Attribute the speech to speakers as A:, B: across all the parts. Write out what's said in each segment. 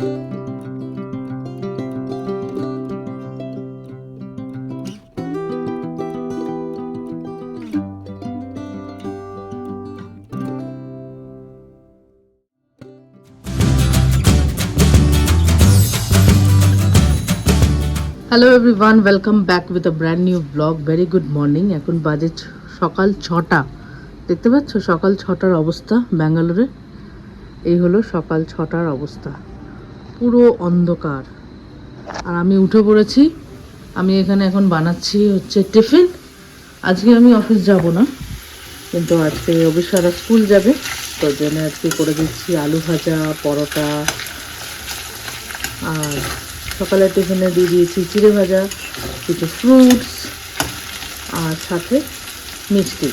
A: Hello everyone welcome back with a brand new blog very good morning এখন বাজে সকাল ছটা। দেখতে পাচ্ছ সকাল ছটার অবস্থা ব্যাঙ্গালোরে? এই হলো সকাল ছটার অবস্থা। পুরো অন্ধকার। আর আমি উঠে পড়েছি। আমি এখানে এখন বানাচ্ছি হচ্ছে টিফিন। আজকে আমি অফিস যাব না। কিন্তু আজকে অবিশ্বারা স্কুল যাবে। তোর জন্য আজকে করে দিচ্ছি আলু ভাজা, পরোটা। আর সকালে টিফিনে দিয়ে দিয়েছি চিড়ে ভাজা, কিছু ফ্রুটস আর সাথে মিষ্টি।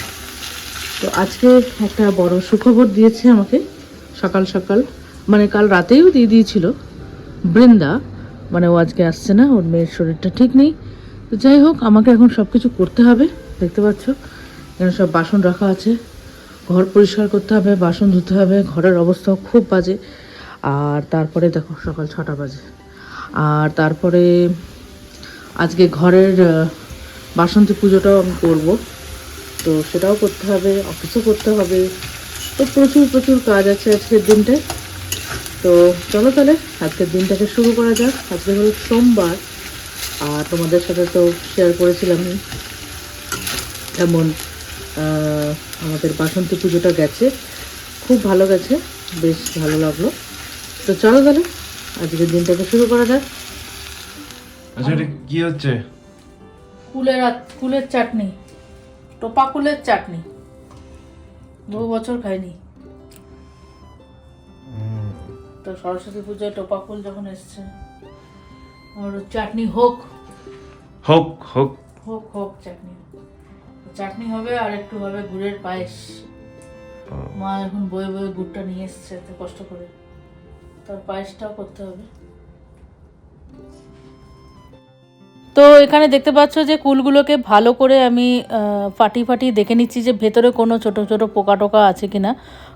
A: তো আজকে একটা বড় সুখবর দিয়েছে আমাকে। সকাল সকাল মানে কাল রাতেও দিয়ে দিয়েছিল। বৃন্দা মানে ও আজকে আসছে না, ওর মেয়ের শরীরটা ঠিক নেই। তো যাই হোক, আমাকে এখন সব কিছু করতে হবে, দেখতে পাচ্ছ? এখানে সব বাসন রাখা আছে, ঘর পরিষ্কার করতে হবে, বাসন ধুতে হবে, ঘরের অবস্থাও খুব বাজে। আর তারপরে দেখো, সকাল ছটা বাজে। আর তারপরে আজকে ঘরের বাসন্তী পুজোটাও আমি করব। তো সেটাও করতে হবে, অফিসও করতে হবে। তো প্রচুর প্রচুর কাজ আছে আজকের দিনটায়। তো চলো তাহলে আজকের দিনটাকে শুরু করা যাক। আজকে হলো সোমবার আর তোমাদের সাথে তো শেয়ার করেছিলাম। যেমন আমাদের বাসন্তী পুজোটা গেছে। খুব ভালো গেছে বেশ ভালো লাগল। তো চলো তাহলে আজকের দিনটাকে শুরু করা যাক।
B: আচ্ছা এটা কি হচ্ছে?
A: কুলের কুলের চাটনি টোপা কুলের চাটনি। বহু বছর খাইনি। তো সরস্বতী পুজোয় টোপা কুল যখন এসছে আমার চাটনি হোক।
B: হোক হোক।
A: হোক হোক চাটনি। চাটনি হবে আর একটু হবে গুড়ের পায়েস। মা এখন বয়ে বয়ে গুড়টা নিয়ে এসছে এত কষ্ট করে। তার পায়েসটাও করতে হবে। তো এখানে দেখতে পাচ্ছ যে কুলগুলোকে ভালো করে আমি ফাটি ফাটি দেখে নিচ্ছি যে ভেতরে কোনো ছোট ছোট পোকা টোকা আছে কিনা।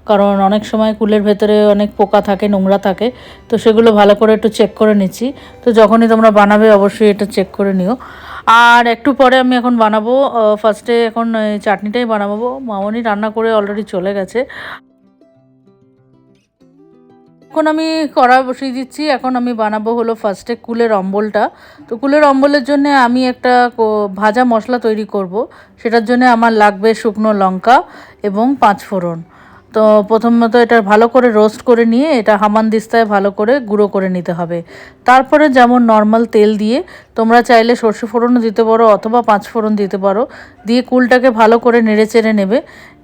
A: কারণ অনেক সময় কুলের ভেতরে অনেক পোকা থাকে, নোংরা থাকে, তো সেগুলো ভালো করে একটু চেক করে নিচ্ছি। তো যখনই তোমরা বানাবে অবশ্যই এটা চেক করে নিও। আর একটু পরে আমি এখন বানাবো ফার্স্টে এখন চাটনিটাই বানাবো। মামনি রান্না করে অলরেডি চলে গেছে। এখন আমি কড়া বসিয়ে দিচ্ছি, এখন আমি বানাবো হলো ফার্স্টে কুলের অম্বলটা। তো কুলের অম্বলের জন্য আমি একটা ভাজা মশলা তৈরি করব। সেটার জন্য আমার লাগবে শুকনো লঙ্কা এবং পাঁচ ফোড়ন তো প্রথমত এটা ভালো করে রোস্ট করে নিয়ে এটা হামান দিস্তায় ভালো করে গুঁড়ো করে নিতে হবে। তারপরে যেমন নর্মাল তেল দিয়ে তোমরা চাইলে সর্ষে ফোড়নও দিতে পারো অথবা পাঁচ ফোড়ন দিতে পারো। দিয়ে কুলটাকে ভালো করে নেড়ে চেড়ে নেবে,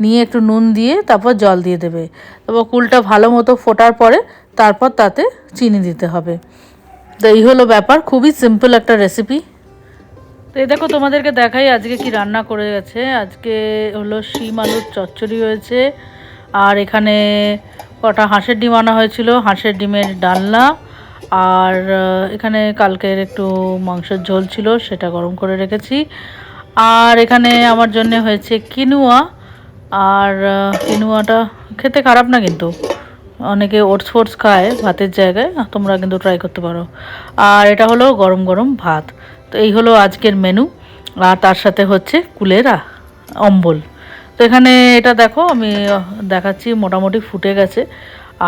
A: নিয়ে একটু নুন দিয়ে তারপর জল দিয়ে দেবে। তারপর কুলটা ভালো মতো ফোটার পরে তারপর তাতে চিনি দিতে হবে। তো এই হলো ব্যাপার, খুবই সিম্পল একটা রেসিপি তো এই দেখো তোমাদেরকে দেখাই আজকে কি রান্না করে গেছে। আজকে হলো শিম আলুর চচ্চড়ি হয়েছে। আর এখানে কটা হাঁসের ডিম আনা হয়েছিল, হাঁসের ডিমের ডালনা। আর এখানে কালকের একটু মাংসের ঝোল ছিল, সেটা গরম করে রেখেছি। আর এখানে আমার জন্য হয়েছে কিনুয়া। আর কিনুয়াটা খেতে খারাপ না কিন্তু। অনেকে ওটস ফোটস খায় ভাতের জায়গায়, তোমরা কিন্তু ট্রাই করতে পারো। আর এটা হলো গরম গরম ভাত। তো এই হলো আজকের মেনু আর তার সাথে হচ্ছে কুলেরা, অম্বল। তো এখানে এটা দেখো, আমি দেখাচ্ছি, মোটামুটি ফুটে গেছে।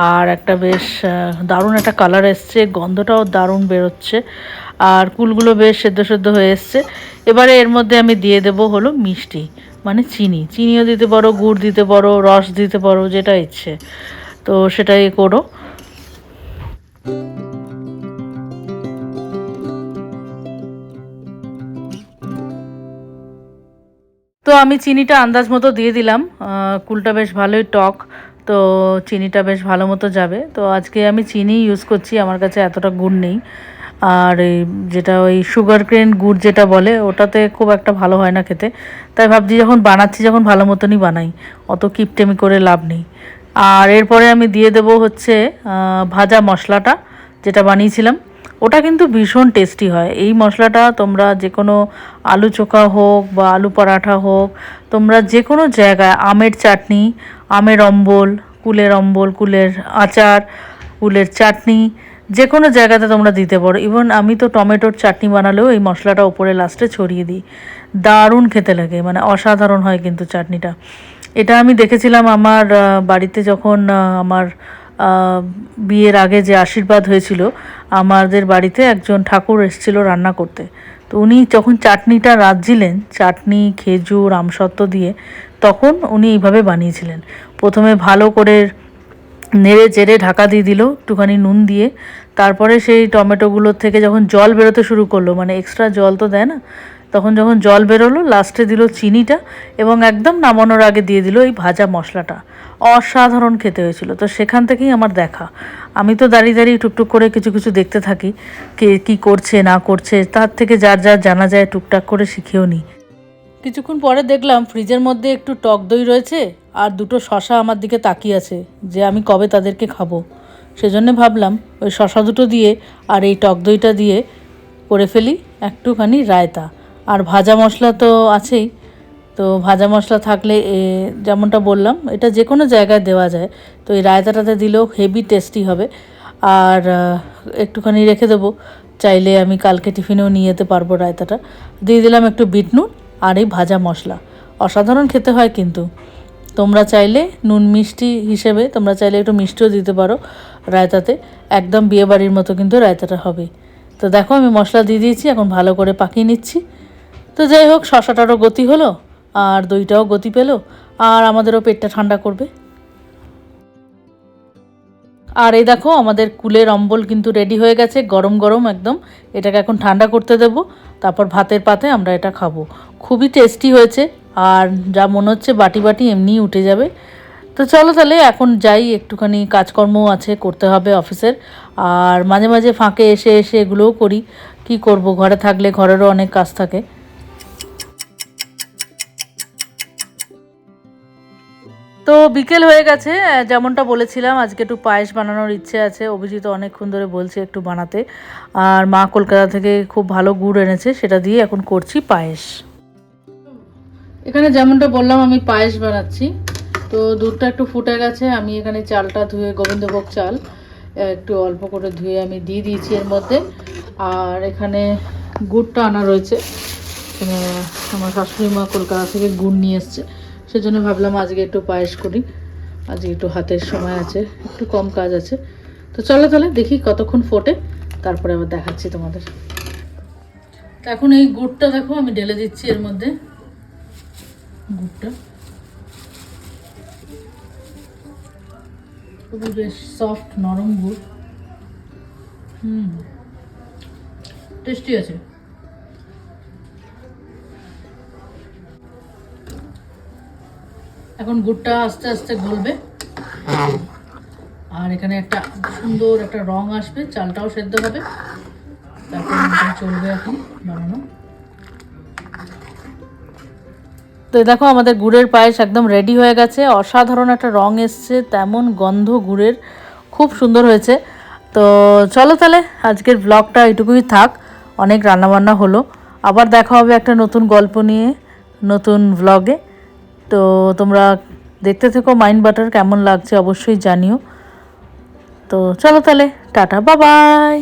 A: আর একটা বেশ দারুণ একটা কালার এসছে, গন্ধটাও দারুণ বেরোচ্ছে। আর কুলগুলো বেশ সেদ্ধ সেদ্ধ হয়ে এসছে। এবারে এর মধ্যে আমি দিয়ে দেবো হলো মিষ্টি মানে চিনি। চিনিও দিতে পারো, গুড় দিতে পারো, রস দিতে পারো, যেটা ইচ্ছে। তো সেটাই করো। তো আমি চিনিটা আন্দাজ মতো দিয়ে দিলাম। কুলটা বেশ ভালোই টক, তো চিনিটা বেশ ভালো মতো যাবে। তো আজকে আমি চিনি ইউজ করছি, আমার কাছে এতটা গুড় নেই। আর এই যেটা ওই সুগার ক্রেন গুড় যেটা বলে, ওটাতে খুব একটা ভালো হয় না খেতে। তাই ভাবছি যখন বানাচ্ছি, যখন ভালো মতনই বানাই। অত কিপটেমি করে লাভ নেই। আর এরপরে আমি দিয়ে দেবো হচ্ছে ভাজা মশলাটা, যেটা বানিয়েছিলাম। ওটা কিন্তু ভীষণ টেস্টি হয়। এই মশলাটা তোমরা যে কোনো আলু চোখা হোক বা আলু পরাঠা হোক, তোমরা যে কোনো জায়গায় আমের চাটনি, আমের অম্বল, কুলের অম্বল, কুলের আচার, কুলের চাটনি যে কোনো জায়গাতে তোমরা দিতে পারো। ইভেন আমি তো টমেটোর চাটনি বানালেও এই মশলাটা ওপরে লাস্টে ছড়িয়ে দিই। দারুণ খেতে লাগে মানে অসাধারণ হয় কিন্তু চাটনিটা। এটা আমি দেখেছিলাম আমার বাড়িতে যখন আমার বিয়ের আগে যে আশীর্বাদ হয়েছিল, আমাদের বাড়িতে একজন ঠাকুর এসেছিল রান্না করতে। তো উনি যখন চাটনিটা রাঁধছিলেন, চাটনি, খেজুর, আমসত্ত্ব দিয়ে, তখন উনি এইভাবে বানিয়েছিলেন। প্রথমে ভালো করে নেড়ে চেড়ে ঢাকা দিয়ে দিল, একটুখানি নুন দিয়ে। তারপরে সেই টমেটোগুলোর থেকে যখন জল বেরোতে শুরু করল মানে এক্সট্রা জল তো দেয় না, তখন যখন জল বেরোলো লাস্টে দিল চিনিটা এবং একদম নামানোর আগে দিয়ে দিল এই ভাজা মশলাটা। অসাধারণ খেতে হয়েছিল। তো সেখান থেকেই আমার দেখা। আমি তো দাঁড়িয়ে দাঁড়িয়ে টুকটুক করে কিছু কিছু দেখতে থাকি, কে কী করছে, না করছে, তার থেকে যার যার জানা যায় টুকটাক করে শিখেও নিই কিছুক্ষণ পরে দেখলাম ফ্রিজের মধ্যে একটু টক দই রয়েছে আর দুটো শশা আমার দিকে তাকিয়ে আছে যে আমি কবে তাদেরকে খাব। সেজন্য ভাবলাম ওই শশা দুটো দিয়ে আর এই টক দইটা দিয়ে করে ফেলি একটুখানি রায়তা। আর ভাজা মশলা তো আছেই। তো ভাজা মশলা থাকলে যেমনটা বললাম, এটা যে কোনো জায়গায় দেওয়া যায়। তো এই রায়তাটাতে দিলেও হেভি টেস্টি হবে। আর একটুখানি রেখে দেবো। চাইলে আমি কালকে টিফিনেও নিয়ে যেতে পারব রায়তাটা। দিয়ে দিলাম একটু বিট নুন আর এই ভাজা মশলা। অসাধারণ খেতে হয় কিন্তু। তোমরা চাইলে নুন মিষ্টি হিসেবে, তোমরা চাইলে একটু মিষ্টিও দিতে পারো রায়তাতে। একদম বিয়েবাড়ির মতো কিন্তু রায়তাটা হবে। তো দেখো আমি মশলা দিয়ে দিয়েছি, এখন ভালো করে পাকিয়ে নিচ্ছি। তো যাই হোক, শশাটারও গতি হলো। আর দইটাও গতি পেল, আর আমাদেরও পেটটা ঠান্ডা করবে। আর এই দেখো, আমাদের কুলের অম্বল কিন্তু রেডি হয়ে গেছে, গরম গরম একদম। এটাকে এখন ঠান্ডা করতে দেব, তারপর ভাতের পাতে আমরা এটা খাব। খুবই টেস্টি হয়েছে, আর যা মনে হচ্ছে বাটি বাটি এমনিই উঠে যাবে। তো চলো তাহলে, এখন যাই, একটুখানি কাজকর্মও আছে, করতে হবে অফিসের। আর মাঝে মাঝে ফাঁকে এসে এসে এগুলোও করি, কি করব? ঘরে থাকলে ঘরেরও অনেক কাজ থাকে। তো বিকেল হয়ে গেছে যেমনটা বলেছিলাম, আজকে একটু পায়েস বানানোর ইচ্ছে আছে, অভিজিৎ অনেকক্ষণ ধরে বলছে একটু বানাতে। আর মা কলকাতা থেকে খুব ভালো গুড় এনেছে, সেটা দিয়ে এখন করছি পায়েস। এখানে যেমনটা বললাম, আমি পায়েস বানাচ্ছি। তো দুধটা একটু ফুটে গেছে, আমি এখানে চালটা ধুয়ে, গোবিন্দভোগ চাল একটু অল্প করে ধুয়ে আমি দিয়ে দিয়েছি এর মধ্যে। আর এখানে গুড়টা আনা রয়েছে। আমার শাশুড়ি মা কলকাতা থেকে গুড় নিয়ে এসছে। সেজন্য ভাবলাম আজকে একটু পায়েস করি। আজকে একটু হাতের সময় আছে, একটু কম কাজ আছে। তো চলো তাহলে দেখি কতক্ষণ ফোটে, তারপরে আবার দেখাচ্ছি তোমাদের। এখন এই গুড়টা দেখো, আমি ঢেলে দিচ্ছি এর মধ্যে। গুড়টা। খুবই বেশ সফট নরম গুড়। হুম টেস্টি আছে। এখন গুড়টা আস্তে আস্তে গলবে। আর এখানে একটা সুন্দর একটা রং আসবে চালটাও সেদ্ধ হবে। তারপর চলবে এখন বানানো। তো দেখো আমাদের গুড়ের পায়েস একদম রেডি হয়ে গেছে। অসাধারণ একটা রং এসছে তেমন গন্ধ গুড়ের। খুব সুন্দর হয়েছে। তো চলো তাহলে আজকের ব্লগটা এটুকুই থাক। অনেক রান্নাবান্না হলো। আবার দেখা হবে একটা নতুন গল্প নিয়ে নতুন ভ্লগে তো তোমরা দেখতে থেকো মাইন্ড বাটার কেমন লাগছে অবশ্যই জানিও। তো চলো তাহলে, টাটা, বাবাই।